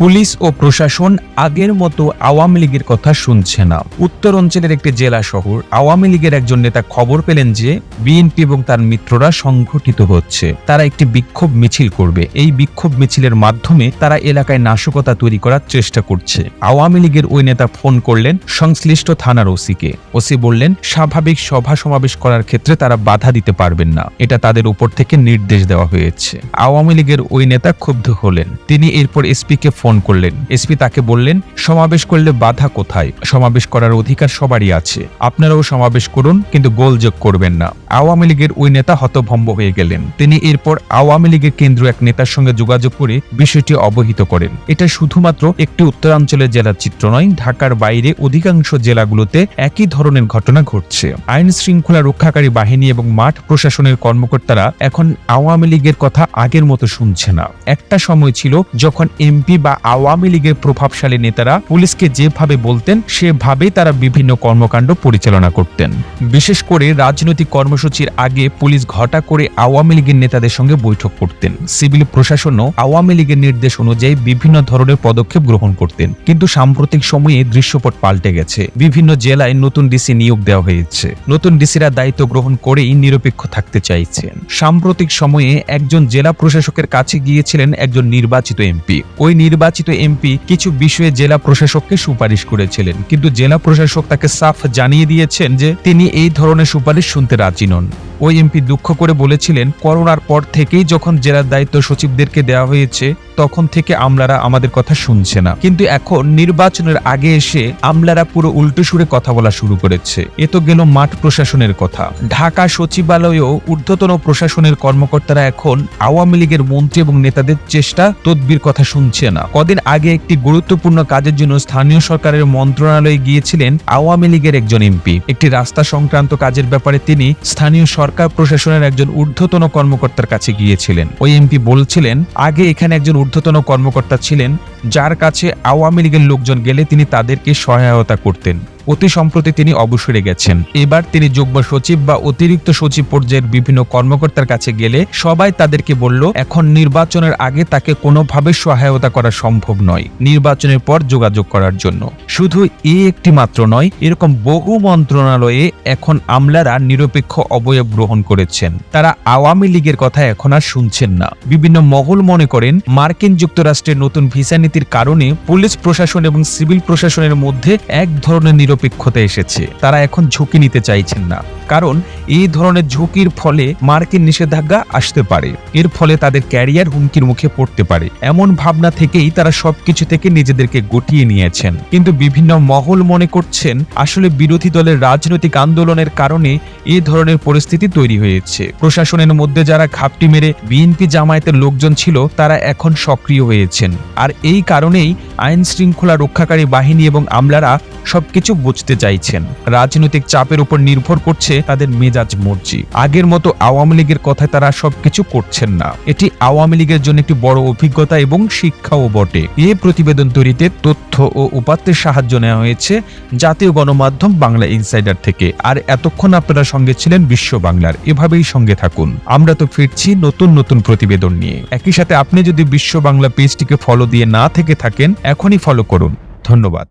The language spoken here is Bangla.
পুলিশ ও প্রশাসন আগের মতো আওয়ামী লীগের কথা শুনছে না। উত্তর অঞ্চলের একটি জেলা শহর, আওয়ামী লীগের একজন নেতা খবর পেলেন যে, বিএনপি এবং তার মিত্ররা সংঘটিত হচ্ছে। তারা একটি বিক্ষোভ মিছিল করবে। এই বিক্ষোভ মিছিলের মাধ্যমে তারা এলাকায় নাশকতা তৈরি করার চেষ্টা করছে। আওয়ামী লীগের ওই নেতা ফোন করলেন সংশ্লিষ্ট থানার ওসিকে। ওসি বললেন, স্বাভাবিক সভা সমাবেশ করার ক্ষেত্রে তারা বাধা দিতে পারবেন না। এটা তাদের উপর থেকে নির্দেশ দেওয়া হয়েছে। আওয়ামী লীগের ওই নেতা ক্ষুব্ধ হলেন। তিনি এরপর এসপিকে ফোন করলেন। এসপি তাকে বললেন, সমাবেশ করলে বাধা কোথায়? সমাবেশ করার অধিকার সবারই আছে। আপনারাও সমাবেশ করুন, কিন্তু গোলযোগ করবেন না। আওয়ামী লীগের ওই নেতা হতভম্ব হয়ে গেলেন। তিনি এরপর আওয়ামী লীগের কেন্দ্রীয় এক নেতার সঙ্গে যোগাযোগ করে বিষয়টি অবহিত করেন। এটা শুধুমাত্র একটি উত্তরাঞ্চলের জেলার চিত্র নয়, ঢাকার বাইরে অধিকাংশ জেলাগুলোতে একই ধরনের ঘটনা ঘটছে। আইন শৃঙ্খলা রক্ষাকারী বাহিনী এবং মাঠ প্রশাসনের কর্মকর্তারা এখন আওয়ামী লীগের কথা আগের মতো শুনছে না। একটা সময় ছিল যখন এমপি বা আওয়ামী লীগের প্রভাবশালী নেতারা পুলিশকে যেভাবে বলতেন সেভাবে তারা বিভিন্ন কর্মকাণ্ড পরিচালনা করতেন। বিশেষ করে রাজনৈতিক কর্মসূচির আগে পুলিশ ঘটা করে আওয়ামী লীগের নেতাদের সঙ্গে বৈঠক করতেন। সিভিল প্রশাসনও আওয়ামী লীগের নির্দেশ অনুযায়ী বিভিন্ন ধরনের পদক্ষেপ গ্রহণ করতেন। কিন্তু সাম্প্রতিক সময়ে দৃশ্যপট পাল্টে গেছে। বিভিন্ন জেলায় নতুন ডিসি নিয়োগ দেওয়া হয়েছে। নতুন ডিসিরা দায়িত্ব গ্রহণ করেই নিরপেক্ষ থাকতে চাইছেন। সাম্প্রতিক সময়ে একজন জেলা প্রশাসকের কাছে গিয়েছিলেন একজন নির্বাচিত এমপি। ওই নির্বাচিত এমপি কিছু বিষয়ে জেলা প্রশাসককে সুপারিশ করেছিলেন। কিন্তু জেলা প্রশাসক তাকে সাফ জানিয়ে দিয়েছেন যে তিনি এই ধরনের সুপারিশ শুনতে রাজি নন। ওই এমপি দুঃখ করে বলেছিলেন, করোনার পর থেকেই যখন জেলার দায়িত্ব সচিবদেরকে দেওয়া হয়েছে, তখন থেকে আমলারা আমাদের কথা শুনছে না। কিন্তু এখন নির্বাচনের আগে এসে আমলারা পুরো উল্টো সুরে কথা বলা শুরু করেছে। এ তো গেল মাঠ প্রশাসনের কথা। ঢাকা সচিবালয়েও ঊর্ধ্বতন প্রশাসনের কর্মকর্তারা এখন আওয়ামী লীগের মন্ত্রী এবং নেতাদের চেষ্টা তদবির কথা শুনছে না। কদিন আগে একটি গুরুত্বপূর্ণ কাজের জন্য স্থানীয় সরকারের মন্ত্রণালয়ে গিয়েছিলেন আওয়ামী লীগের একজন এমপি। একটি রাস্তা সংক্রান্ত কাজের ব্যাপারে তিনি স্থানীয় সরকার প্রশাসনের একজন ঊর্ধ্বতন কর্মকর্তার কাছে গিয়েছিলেন। ওই এমপি বলছিলেন, আগে এখানে একজন ঊর্ধ্বতন কর্মকর্তা ছিলেন যার কাছে আওয়ামী লীগের লোকজন গেলে তিনি তাদেরকে সহায়তা করতেন। অতি সম্প্রতি তিনি অবসরে গেছেন। এবার তিনি যুগ্ম সচিব বা অতিরিক্ত সচিব পর্যায়ের বিভিন্ন কর্মকর্তার কাছে গেলে সবাই তাদেরকে বলল, এখন নির্বাচনের আগে তাকে কোনোভাবে সহায়তা করা সম্ভব নয় নির্বাচনের পর যোগাযোগ করার জন্য। শুধু এ একটি মাত্র নয়, এরকম বহু মন্ত্রণালয়ে এখন আমলারা নিরপেক্ষ অবয়ব গ্রহণ করেছেন। তারা আওয়ামী লীগের কথা এখন আর শুনছেন না। বিভিন্ন মহল মনে করেন, মার্কিন যুক্তরাষ্ট্রের নতুন ভিসা নীতির কারণে পুলিশ প্রশাসন এবং সিভিল প্রশাসনের মধ্যে এক ধরনের নিরপেক্ষতা এসেছে। তারা এখন ঝুঁকি নিতে চাইছেন না। কারণ এই ধরনের ঝুঁকির ফলে মার্কিন নিষেধাজ্ঞা আসতে পারে। এর ফলে তাদের ক্যারিয়ার হুমকির মুখে পড়তে পারে। এমন ভাবনা থেকেই তারা সবকিছু থেকে নিজেদেরকে গুটিয়ে নিয়েছেন। কিন্তু বিভিন্ন মহল মনে করছেন, আসলে বিরোধী দলের রাজনৈতিক আন্দোলনের কারণে এ ধরনের পরিস্থিতি তৈরি হয়েছে। প্রশাসনের মধ্যে যারা ঘাপটি মেরে বিএনপি জামায়াতের লোকজন ছিল, তারা এখন সক্রিয় হয়েছেন। আর এই কারণেই আইন শৃঙ্খলা রক্ষাকারী বাহিনী এবং আমলারা সবকিছু বুঝতে চাইছেন। রাজনৈতিক চাপের উপর নির্ভর করছে তাদের মেজাজ মর্জি। আগের মতো আওয়ামী লীগের কথায় তারা সবকিছু করছেন না। এটি আওয়ামী লীগের জন্য একটি বড় অভিজ্ঞতা এবং শিক্ষাও বটে। এ প্রতিবেদন তৈরিতে তথ্য ও উপাত্তের সাহায্য নেওয়া হয়েছে জাতীয় গণমাধ্যম বাংলা ইনসাইডার থেকে। আর এতক্ষণ আপনারা সঙ্গে ছিলেন বিশ্ব বাংলার। এভাবেই সঙ্গে থাকুন। আমরা তো ফিরছি নতুন নতুন প্রতিবেদন নিয়ে। একই সাথে আপনি যদি বিশ্ব বাংলা পেজটিকে ফলো দিয়ে না থেকে থাকেন, এখনই ফলো করুন। ধন্যবাদ।